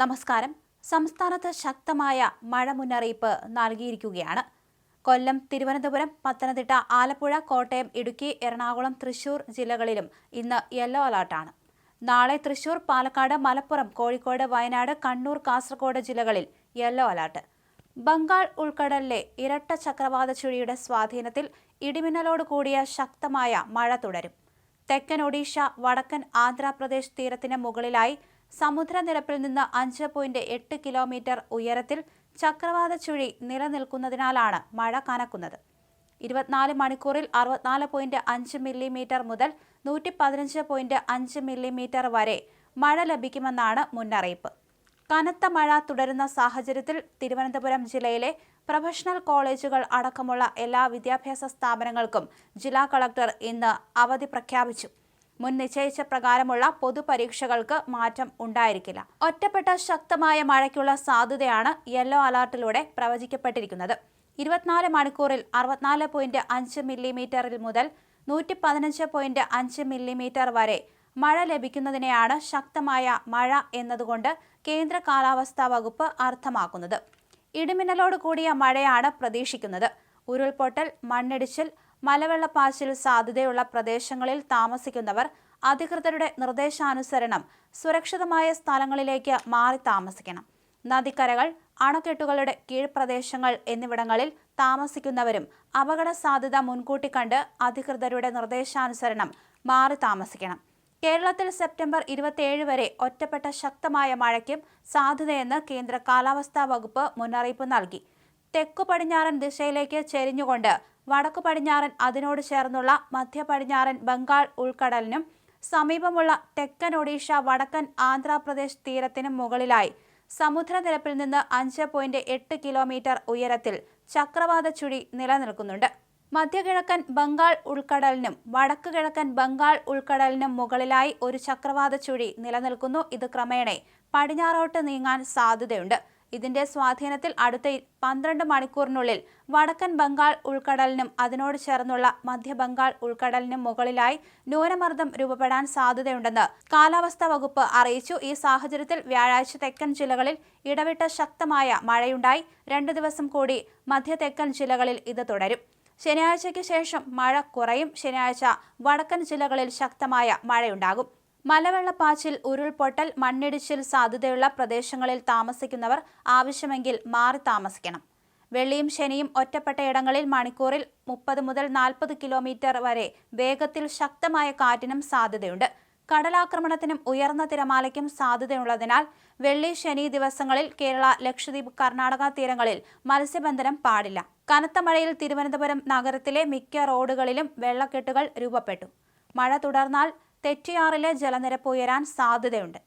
നമസ്കാരം. സംസ്ഥാനത്ത് ശക്തമായ മഴ മുന്നറിയിപ്പ് നൽകിയിരിക്കുകയാണ്. കൊല്ലം തിരുവനന്തപുരം പത്തനംതിട്ട ആലപ്പുഴ കോട്ടയം ഇടുക്കി എറണാകുളം തൃശൂർ ജില്ലകളിലും ഇന്ന് യെല്ലോ അലർട്ടാണ്. നാളെ തൃശൂർ പാലക്കാട് മലപ്പുറം കോഴിക്കോട് വയനാട് കണ്ണൂർ കാസർഗോഡ് ജില്ലകളിൽ യെല്ലോ അലർട്ട്. ബംഗാൾ ഉൾക്കടലിലെ ഇരട്ട ചക്രവാത ചുഴിയുടെ സ്വാധീനത്തിൽ ഇടിമിന്നലോട് കൂടിയ ശക്തമായ മഴ തുടരും. തെക്കൻ ഒഡീഷ വടക്കൻ ആന്ധ്രാപ്രദേശ് തീരത്തിന് മുകളിലായി സമുദ്രനിരപ്പിൽ നിന്ന് അഞ്ച് പോയിന്റ് എട്ട് കിലോമീറ്റർ ഉയരത്തിൽ ചക്രവാത ചുഴി നിലനിൽക്കുന്നതിനാലാണ് മഴ കനക്കുന്നത്. ഇരുപത്തിനാല് മണിക്കൂറിൽ അറുപത്തിനാല് പോയിന്റ് അഞ്ച് മില്ലിമീറ്റർ മുതൽ നൂറ്റി പതിനഞ്ച് പോയിന്റ് അഞ്ച് മില്ലിമീറ്റർ വരെ മഴ ലഭിക്കുമെന്നാണ് മുന്നറിയിപ്പ്. കനത്ത മഴ തുടരുന്ന സാഹചര്യത്തിൽ തിരുവനന്തപുരം ജില്ലയിലെ പ്രൊഫഷണൽ കോളേജുകൾ അടക്കമുള്ള എല്ലാ വിദ്യാഭ്യാസ സ്ഥാപനങ്ങൾക്കും ജില്ലാ കളക്ടർ ഇന്ന് അവധി പ്രഖ്യാപിച്ചു. മുൻ നിശ്ചയിച്ച പ്രകാരമുള്ള പൊതുപരീക്ഷകൾക്ക് മാറ്റം ഉണ്ടായിരിക്കില്ല. ഒറ്റപ്പെട്ട ശക്തമായ മഴയ്ക്കുള്ള സാധ്യതയാണ് യെല്ലോ അലർട്ടിലൂടെ പ്രവചിക്കപ്പെട്ടിരിക്കുന്നത്. ഇരുപത്തിനാല് മണിക്കൂറിൽ അറുപത്തിനാല് പോയിന്റ് അഞ്ച് മില്ലിമീറ്ററിൽ മുതൽ നൂറ്റി പതിനഞ്ച് പോയിന്റ് അഞ്ച് മില്ലിമീറ്റർ വരെ മഴ ലഭിക്കുന്നതിനെയാണ് ശക്തമായ മഴ എന്നതുകൊണ്ട് കേന്ദ്ര കാലാവസ്ഥാ വകുപ്പ് അർത്ഥമാക്കുന്നത്. ഇടിമിന്നലോട് കൂടിയ മഴയാണ് പ്രതീക്ഷിക്കുന്നത്. ഉരുൾപൊട്ടൽ മണ്ണിടിച്ചിൽ മലവെള്ളപ്പാച്ചിൽ സാധ്യതയുള്ള പ്രദേശങ്ങളിൽ താമസിക്കുന്നവർ അധികൃതരുടെ നിർദ്ദേശാനുസരണം സുരക്ഷിതമായ സ്ഥലങ്ങളിലേക്ക് മാറി താമസിക്കണം. നദിക്കരകൾ അണക്കെട്ടുകളുടെ കീഴ്പ്രദേശങ്ങൾ എന്നിവിടങ്ങളിൽ താമസിക്കുന്നവരും അപകട സാധ്യത മുൻകൂട്ടി കണ്ട് അധികൃതരുടെ നിർദ്ദേശാനുസരണം മാറി താമസിക്കണം. കേരളത്തിൽ സെപ്റ്റംബർ ഇരുപത്തിയേഴ് വരെ ഒറ്റപ്പെട്ട ശക്തമായ മഴയ്ക്കും സാധ്യതയെന്ന് കേന്ദ്ര കാലാവസ്ഥാ വകുപ്പ് മുന്നറിയിപ്പ് നൽകി. തെക്കു പടിഞ്ഞാറൻ ദിശയിലേക്ക് ചെരിഞ്ഞുകൊണ്ട് വടക്കു പടിഞ്ഞാറൻ അതിനോട് ചേർന്നുള്ള മധ്യ പടിഞ്ഞാറൻ ബംഗാൾ ഉൾക്കടലിനും സമീപമുള്ള തെക്കൻ ഒഡീഷ വടക്കൻ ആന്ധ്രാപ്രദേശ് തീരത്തിനും മുകളിലായി സമുദ്രനിരപ്പിൽ നിന്ന് അഞ്ച് പോയിന്റ് എട്ട് കിലോമീറ്റർ ഉയരത്തിൽ ചക്രവാത ചുഴി നിലനിൽക്കുന്നുണ്ട്. മധ്യകിഴക്കൻ ബംഗാൾ ഉൾക്കടലിനും വടക്ക് കിഴക്കൻ ബംഗാൾ ഉൾക്കടലിനും മുകളിലായി ഒരു ചക്രവാത ചുഴി നിലനിൽക്കുന്നു. ഇത് ക്രമേണ പടിഞ്ഞാറോട്ട് നീങ്ങാൻ സാധ്യതയുണ്ട്. ഇതിന്റെ സ്വാധീനത്തിൽ അടുത്ത പന്ത്രണ്ട് മണിക്കൂറിനുള്ളിൽ വടക്കൻ ബംഗാൾ ഉൾക്കടലിനും അതിനോട് ചേർന്നുള്ള മധ്യ ബംഗാൾ ഉൾക്കടലിനും മുകളിലായി ന്യൂനമർദ്ദം രൂപപ്പെടാൻ സാധ്യതയുണ്ടെന്ന് കാലാവസ്ഥാ വകുപ്പ് അറിയിച്ചു. ഈ സാഹചര്യത്തിൽ വ്യാഴാഴ്ച തെക്കൻ ജില്ലകളിൽ ഇടവിട്ട ശക്തമായ മഴയുണ്ടായി. രണ്ടു ദിവസം കൂടി മധ്യ തെക്കൻ ജില്ലകളിൽ ഇത് തുടരും. ശനിയാഴ്ചയ്ക്ക് ശേഷം മഴ കുറയും. ശനിയാഴ്ച വടക്കൻ ജില്ലകളിൽ ശക്തമായ മഴയുണ്ടാകും. മലവെള്ളപ്പാച്ചിൽ ഉരുൾപൊട്ടൽ മണ്ണിടിച്ചിൽ സാധ്യതയുള്ള പ്രദേശങ്ങളിൽ താമസിക്കുന്നവർ ആവശ്യമെങ്കിൽ മാറി താമസിക്കണം. വെള്ളിയും ശനിയും ഒറ്റപ്പെട്ട ഇടങ്ങളിൽ മണിക്കൂറിൽ മുപ്പത് മുതൽ നാൽപ്പത് കിലോമീറ്റർ വരെ വേഗത്തിൽ ശക്തമായ കാറ്റിനും സാധ്യതയുണ്ട്. കടലാക്രമണത്തിനും ഉയർന്ന തിരമാലയ്ക്കും സാധ്യതയുള്ളതിനാൽ വെള്ളി ശനി ദിവസങ്ങളിൽ കേരള ലക്ഷദ്വീപ് കർണാടക തീരങ്ങളിൽ മത്സ്യബന്ധനം പാടില്ല. കനത്ത മഴയിൽ തിരുവനന്തപുരം നഗരത്തിലെ മിക്ക റോഡുകളിലും വെള്ളക്കെട്ടുകൾ രൂപപ്പെട്ടു. മഴ തുടർന്നാൽ തെറ്റിയാറിലെ ജലനിരപ്പ് ഉയരാൻ സാധ്യതയുണ്ട്.